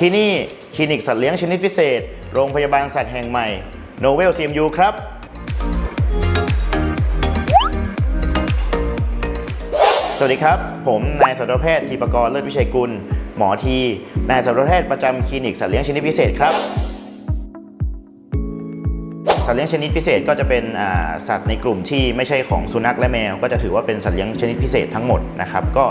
ที่นี่คลินิกสัตว์เลี้ยงชนิดพิเศษ โรงพยาบาลสัตว์แห่งใหม่ n o v e l CMU ครับ สวัสดีครับ ผมนายสัตวแพทย์ทีปกรณ์เลิศวิชัยกุล หมอที นายสัตวแพทย์ประจำคลินิกสัตว์เลี้ยงชนิดพิเศษครับ สัตว์เลี้ยงชนิดพิเศษก็จะเป็นสัตว์ในกลุ่มที่ไม่ใช่ของสุนัขและแมว ก็จะถือว่าเป็นสัตว์เลี้ยงชนิดพิเศษทั้งหมดนะครับก็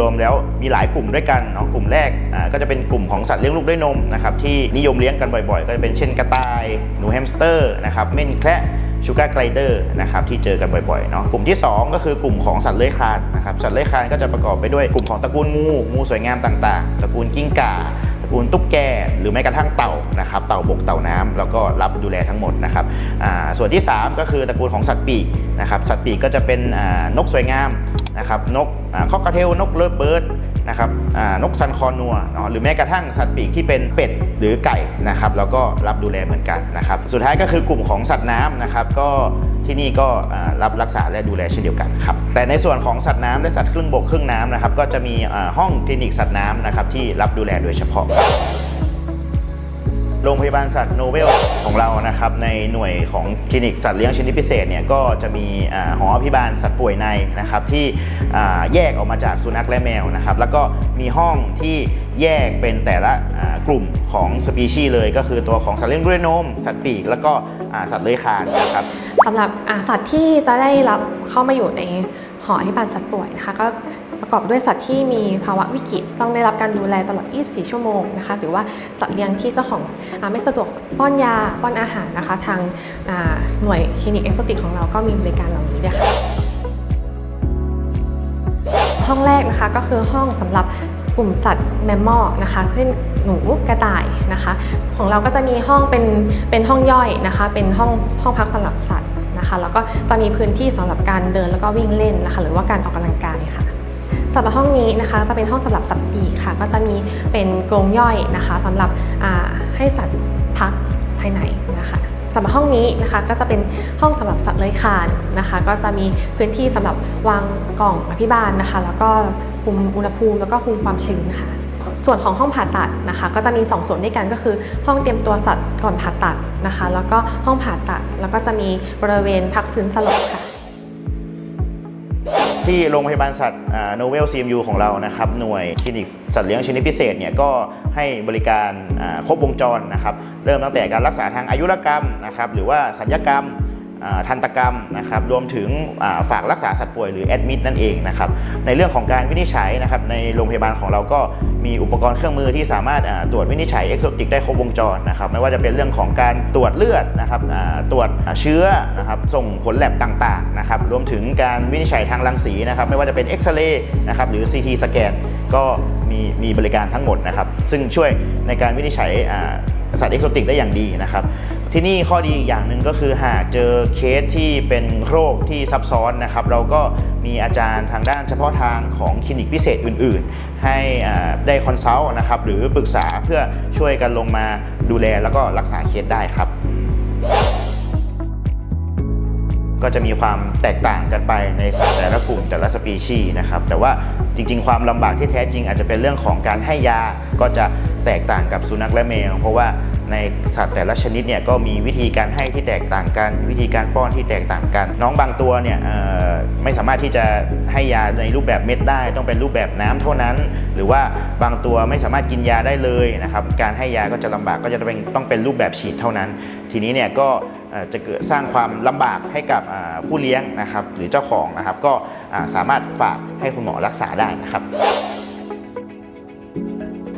รวมๆแล้วมีหลายกลุ่มด้วยกันเนาะกลุ่มแรกก็จะเป็นกลุ่มของสัตว์เลี้ยงลูกด้วยนมนะครับที่นิยมเลี้ยงกันบ่อยๆ ก็จะเป็นเช่นกระต่าย หนูแฮมสเตอร์นะครับเม่นแคระ ชูการ์ไกลเดอร์นะครับที่เจอกันบ่อยๆเนาะกลุ่มที่ 2 ก็คือกลุ่มของสัตว์เลื้อยคลานนะครับสัตว์เลื้อยคลานก็จะประกอบไปด้วยกลุ่มของตระกูลงูงูสวยงามต่างๆตระกูลกิ้งก่าตระกูลตุ๊กแกหรือแม้กระทั่งเต่านะครับเต่าบกเต่าน้ำแล้วก็รับดูแลทั้งหมดนะครับส่วนที่ 3 ก็คือตระกูลของสัตว์ปีกนะครับสัตว์ปีกก็จะเป็นนกสวยงาม นะครับนกคอกกระเทลนกเลิฟเบิร์ดนะครับนกซันคอนัวเนาะหรือแม้กระทั่งสัตว์ปีกที่เป็นเป็ดหรือไก่นะครับแล้วก็รับดูแลเหมือนกันนะครับสุดท้ายก็คือกลุ่มของสัตว์น้ำนะครับก็ที่นี่ก็รับรักษาและดูแลเช่นเดียวกันครับแต่ในส่วนของสัตว์น้ำและสัตว์ครึ่งบกครึ่งน้ำนะครับก็จะมีห้องคลินิกสัตว์น้ำนะครับที่รับดูแลโดยเฉพาะ โรงพยาบาลสัตว์โนเวลของเรานะครับในหน่วยของคลินิกสัตว์เลี้ยงชนิดพิเศษเนี่ยก็จะมีอหออภิบาลสัตว์ป่วยในนะครับที่แยกออกมาจากสุนัขและแมวนะครับแล้วก็มีห้องที่แยกเป็นแต่ละกลุ่มของสปีชีส์เลย ก็คือตัวของสัตว์เลี้ยงด้วยนม สัตว์ปีก แล้วก็สัตว์เลื้อยคลานนะครับสำหรับสัตว์ที่จะได้รับเข้ามาอยู่ในหออภิบาลสัตว์ป่วยนะคะก็ ประกอบด้วยสัตว์ที่มีภาวะวิกฤตต้องได้รับการดูแลตลอด 24 ชั่วโมงนะคะหรือว่าสัตว์เลี้ยงที่เจ้าของอไม่สะดวกป้อนยาป้อนอาหารนะคะ ทางหน่วยคลินิกเอ็กโซติกของเราก็มีบริการเหล่านี้ด้วยค่ะห้องแรกนะคะก็คือห้องสำหรับกลุ่มสัตว์แมมมอนะคะเช่นหนูกระต่ายนะคะ ของเราก็จะมีห้องเป็นเป็นห้องย่อยนะคะ เป็นห้องห้องพักสำหรับสัตว์นะคะ แล้วก็จะมีพื้นที่สำหรับการเดินแล้วก็วิ่งเล่นนะคะ หรือว่าการออกกำลังกายค่ะ สำหรับห้องนี้นะคะจะเป็นห้องสำหรับสัตว์ปีกค่ะ ก็จะมีเป็นกรงย่อยนะคะสำหรับให้สัตว์พักภายในนะคะสำหรับห้องนี้นะคะก็จะเป็นห้องสำหรับสัตว์เลื้อยคลานนะคะ ก็จะมีพื้นที่สำหรับวางกล่องอภิบาลนะคะ แล้วก็คุมอุณหภูมิแล้วก็คุมความชื้นค่ะส่วนของห้องผ่าตัดนะคะ ก็จะมี 2 ส่วนด้วยกันก็คือ ห้องเตรียมตัวสัตว์ก่อนผ่าตัดนะคะ แล้วก็ห้องผ่าตัดแล้วก็จะมีบริเวณพักฟื้นสลบค่ะ ที่โรงพยาบาลสัตว์โนเวลซีมยูของเรานะครับหน่วยคลินิกสัตว์เลี้ยงชนิดพิเศษเนี่ยก็ให้บริการครบวงจรนะครับเริ่มตั้งแต่การรักษาทางอายุรกรรมนะครับหรือว่าสัญญกรรม ทันตกรรมนะครับรวมถึงฝากรักษาสัตว์ป่วยหรือแอดมิดนั่นเองนะครับในเรื่องของการวินิจฉัยนะครับในโรงพยาบาลของเราก็มีอุปกรณ์เครื่องมือที่สามารถตรวจวินิจฉัยเอ็กโซติกได้ครบวงจรนะครับไม่ว่าจะเป็นเรื่องของการตรวจเลือดนะครับตรวจเชื้อนะครับส่งผลแลบต่างๆนะครับรวมถึงการวินิจฉัยทางรังสีนะครับไม่ว่าจะเป็นเอ็กซเรย์นะครับหรือ CT สแกนก็มีมีบริการทั้งหมดนะครับซึ่งช่วยในการวินิจฉัยสัตว์เอ็กโซติกได้อย่างดีนะครับ ที่นี่ข้อดีอีกอย่างหนึ่งก็คือหากเจอเคสที่เป็นโรคที่ซับซ้อนนะครับ เราก็มีอาจารย์ทางด้านเฉพาะทางของคลินิกพิเศษอื่น ๆ ให้ได้คอนซัลท์นะครับหรือปรึกษาเพื่อช่วยกันลงมาดูแลแล้วก็รักษาเคสได้ครับก็จะมีความแตกต่างกันไปในสัตว์แต่ละกลุ่มแต่ละสปีชีส์นะครับ แต่ว่า จริง ๆ ความลำบากที่แท้จริง อาจจะเป็นเรื่องของการให้ยาก็จะแตกต่างกับสุนัขและแมว เพราะว่าในสัตว์แต่ละชนิดเนี่ยก็มีวิธีการให้ที่แตกต่างกัน วิธีการป้อนที่แตกต่างกัน น้องบางตัวเนี่ยไม่สามารถที่จะให้ยาในรูปแบบเม็ดได้ ต้องเป็นรูปแบบน้ำเท่านั้น หรือว่าบางตัวไม่สามารถกินยาได้เลยนะครับการให้ยาก็จะลำบากก็จะเป็นต้องเป็นรูปแบบฉีดเท่านั้น ทีนี้เนี่ยก็จะเกิดสร้างความลำบากให้กับผู้เลี้ยงนะครับหรือเจ้าของนะครับก็สามารถฝากให้คุณหมอรักษาได้นะครับ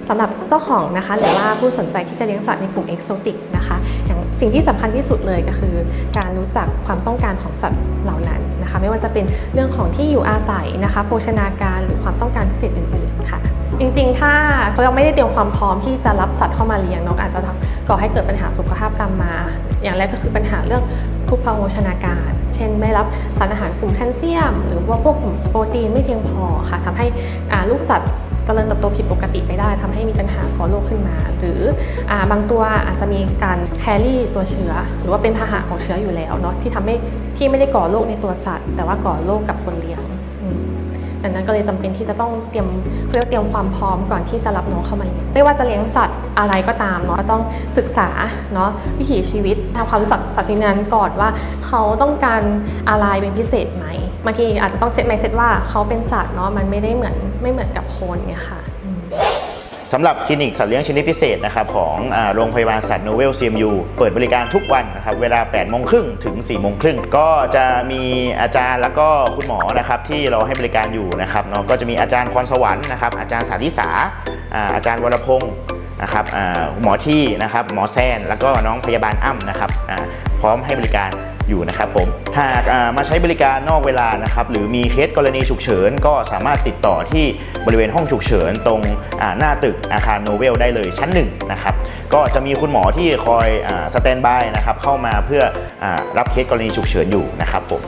สำหรับเจ้าของนะคะหรือว่าผู้สนใจที่จะเลี้ยงสัตว์ในกลุ่มเอกโซติกนะคะอย่างสิ่งที่สำคัญที่สุดเลยก็คือ การรู้จักความต้องการของสัตว์เหล่านั้นนะคะ ไม่ว่าจะเป็นเรื่องของที่อยู่อาศัยนะคะโภชนาการหรือความต้องการพิเศษอื่นๆค่ะ จริงๆ ถ้าเราไม่ได้เตรียมความพร้อมที่จะรับสัตว์เข้ามาเลี้ยงนาะอาจจะทำก่อให้เกิดปัญหาสุขภาพตามมา อย่างแรกก็คือปัญหาเรื่องทุพพโภชนาการ เช่น ไม่รับสารอาหารกลุ่มแคลเซียม หรือว่าพวกกลุ่มโปรตีนไม่เพียงพอค่ะทำให้ลูกสัตว์เจริญเติบโตผิดปกติไปได้ทำให้มีปัญหาก่อโรคขึ้นมา หรืออบางตัวอาจจะมีการแครี่ตัวเชื้อ หรือว่าเป็นพาหะของเชื้ออยู่แล้วเนาะที่ทำให้ที่ไม่ได้ก่อโรคในตัวสัตว์ แต่ว่าก่อโรคกับคนเลี้ยงดังนั้นก็เลยจำเป็นที่จะต้องเตรียมเพื่อเตรียมความพร้อมก่อนที่จะรับน้องเข้ามาเลี้ยงไม่ว่าจะเลี้ยงสัตว์ อะไรก็ตามเนาะก็ต้องศึกษาเนาะวิถีชีวิตทำความรู้จักสัตว์ชนิดนั้นก่อนว่าเขาต้องการอะไรเป็นพิเศษไหมบางทีอาจจะต้องเซตไมเซตว่าเขาเป็นสัตว์เนาะมันไม่ได้เหมือนไม่เหมือนกับคนเนี่ยค่ะสำหรับคลินิกสัตว์เลี้ยงชนิดพิเศษนะครับของอโรงพยาบาลสัตว์โนเวล CMU เปิดบริการทุกวันนะครับเวลา8โมงครึ่งถึง4โมงครึ่งก็จะมีอาจารย์แล้วก็คุณหมอนะครับที่เราให้บริการอยู่นะครับเนาะก็จะมีอาจารย์พรสวรรค์นะครับอาจารย์สาธิสาอาอาจารย์วรพงศ์ นะครับหมอที่นะครับหมอแซน แล้วก็น้องพยาบาลอ้ำนะครับพร้อมให้บริการอยู่นะครับผมหากมาใช้บริการนอกเวลานะครับหรือมีเคสกรณีฉุกเฉิน ก็สามารถติดต่อที่บริเวณห้องฉุกเฉิน ตรงหน้าตึกอาคารโนเวลได้เลยชั้นหนึ่งนะครับก็จะมีคุณหมอที่คอยสแตนบายนะครับเข้ามาเพื่ออรับเคสกรณีฉุกเฉินอยู่นะครับผม